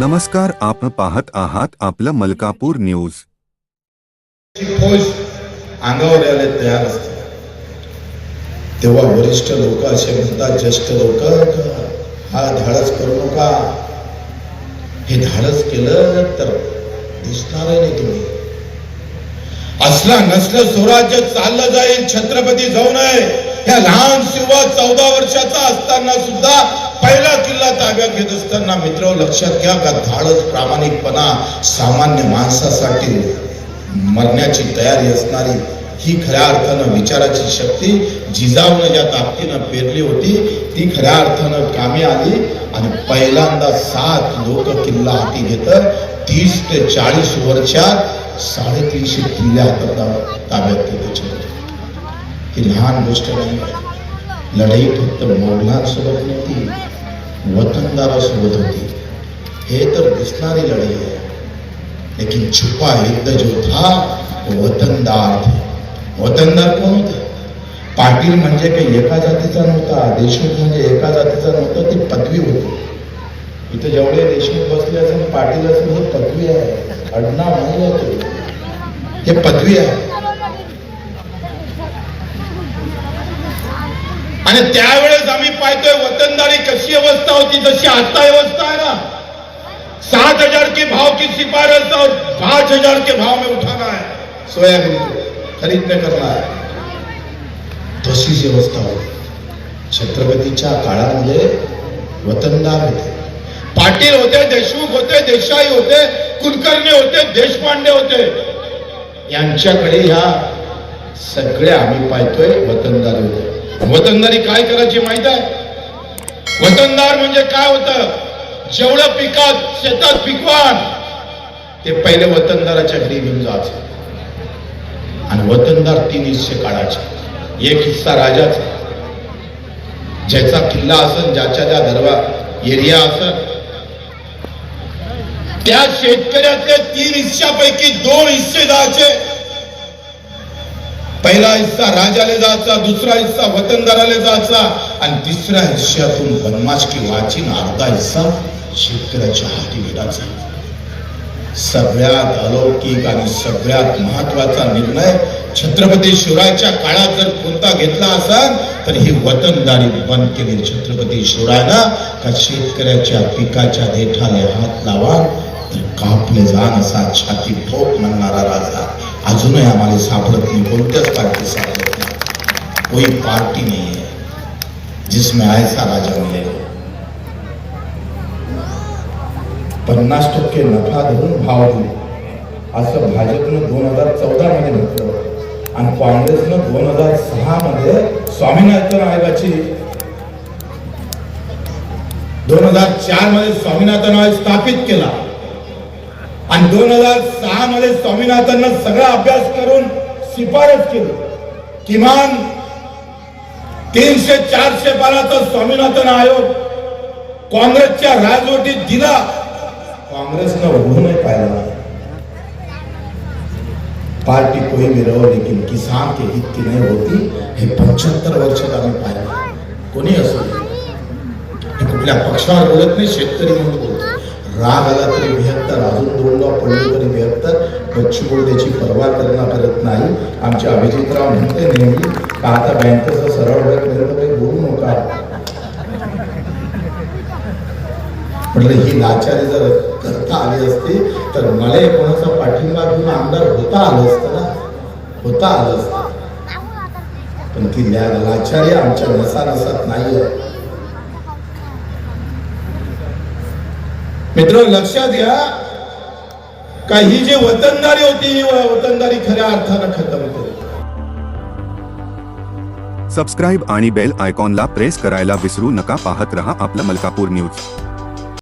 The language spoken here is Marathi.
नमस्कार आपण पाहत आहात आपलं मलकापूर न्यूज. फौज अंगावर यायला तयार असते. तेव्हा वरिष्ठ लोक असे म्हणतात ज्येष्ठ लोक हा धाडस करू नका. हे धाडस केलं तर दिसणार नाही तुम्ही. असला नसलं स्वराज्य चाललं जाईल छत्रपती जाऊ नये. ह्या लहान शिवा चौदा वर्षाचा असताना सुद्धा पहिला ताब्यात घेत असताना मित्र लक्षात घ्या का धाडस प्रामाणिकपणा सामान्य माणसासाठी मरण्याची तयारी असणारी ही खऱ्या अर्थानं विचाराची शक्ती जिजाऊनं ज्या ताकदीनं पेरली होती ती खऱ्या अर्थानं कामी आली. आणि पहिल्यांदा सात लोक किल्ला हाती घेत तीस ते चाळीस वर्षात साडेतीनशे किल्ले हातात ताब्यात घेतले ही लहान गोष्ट नाही. लढाई फक्त मोगलांसोबत नव्हती वतनदारासोबत होती. हे तर दिसणारी लढाई आहे. लेकिन छुपा युद्ध जो था वो वतनदार थे. वतनदार कोण होते? पाटील म्हणजे काही एका जातीचा नव्हता देशमुख म्हणजे एका जातीचा नव्हता ती पदवी होती. इथे जेवढे देशमुख बसले असेल पाटील असेल हे पदवी आहे. अडनाव नाही आहे. ते. पदवी आहे. आणि त्यावेळेस आम्ही पाहतोय वतनदारी कशी अवस्था होती जशी आता अवस्था आहे ना. सात हजार के भाव की सिफारिश और पांच हजार के भाव में उठाना है. सोयाबीन को खरीदने करना है. तशीच अवस्था होती. छत्रपतीच्या काळामध्ये वतनदार होते. पाटील होते देशमुख होते देशाई होते कुलकर्णी होते देशपांडे होते. यांच्याकडे ह्या सगळ्या आम्ही पाहतोय वतनदार होते. वतनदारी काय करायची माहीत आहे? वतनदार म्हणजे काय होतं? जेवढं पिकात शेतात पिकवान ते पहिले वतनदाराच्या घरी घेऊन जायचे. आणि वतनदार तीन हिस्से काढायचे. एक हिस्सा राजाचा. ज्याचा किल्ला असन ज्याच्या त्या दरवा एरिया असन. त्या शेतकऱ्यातले तीन हिस्सापैकी दोन हिस्से जायचे. पहिला हिस्सा राजाले जायचा दुसरा हिस्सा वतनदाराला जायचा आणि तिसऱ्या हिस्स्यातून बनमाशकी वाचीन अर्धा हिस्सा शेतकऱ्याच्या हाती भेटायचा सगळ्यात अलौकिक आणि सगळ्यात महत्त्वाचा निर्णय छत्रपती शिवरायच्या काळात जर कोणता घेतला असाल तर ही वतनदारी बंद केली. छत्रपती शिवरायानं का शेतकऱ्याच्या पिकाच्या देठाने हात लावा तर कापले जाण असा छाती ठोक म्हणणारा राजा. अजूनही आम्हाला सापडत नाही. कोणत्याच पार्टी सापडत नाही. कोई पार्टी नाही आहे. जिसमें ऐसा राजा मिळेल पन्नास टक्के नफा धरून भाव दिले. असं भाजपनं दोन हजार चौदा मध्ये म्हटलं. आणि काँग्रेसनं दोन हजार सहा मध्ये स्वामीनाथन आयोगाची दोन हजार चारमध्ये स्वामीनाथन आयोग स्थापित केला. आणि दोन हजार सहा मध्ये स्वामीनाथननं सगळा अभ्यास करून शिफारस केली. किमान तीनशे चारशे बाराचा स्वामीनाथन आयोग काँग्रेसच्या राजवटीत दिला. काँग्रेसनं उभं नाही पाहिला. पार्टी कोई भी रहो लेकिन किसान के हित की नाही होती? हे पंच्याहत्तर वर्षात आम्ही पाहिलं. कोणी असो. कुठल्या पक्षावर बोलत नाही शेतकरी म्हणून बोलतो. राग आला तरी स्वच्छ बोलण्याची परवा पर्वा करणं करत नाही. आमचे अभिजितराव म्हणते नेहमी का आता बँकेचा सरळ व्याज काही बोलू नका. म्हटलं ही लाचारी जर करता आली असती तर मला कोणाचा पाठिंबा घेऊन आमदार होता आलं असतं ना? होता आलं असतं. पण ती लाचारी आमच्या नसा नसात नाही मित्र लक्षात घ्या का ही जी वतनदारी होती ही वतनदारी खऱ्या अर्थानं खतम केली सबस्क्राईब आणि बेल आयकॉनला प्रेस करायला विसरू नका. पाहत रहा आपलं मलकापूर न्यूज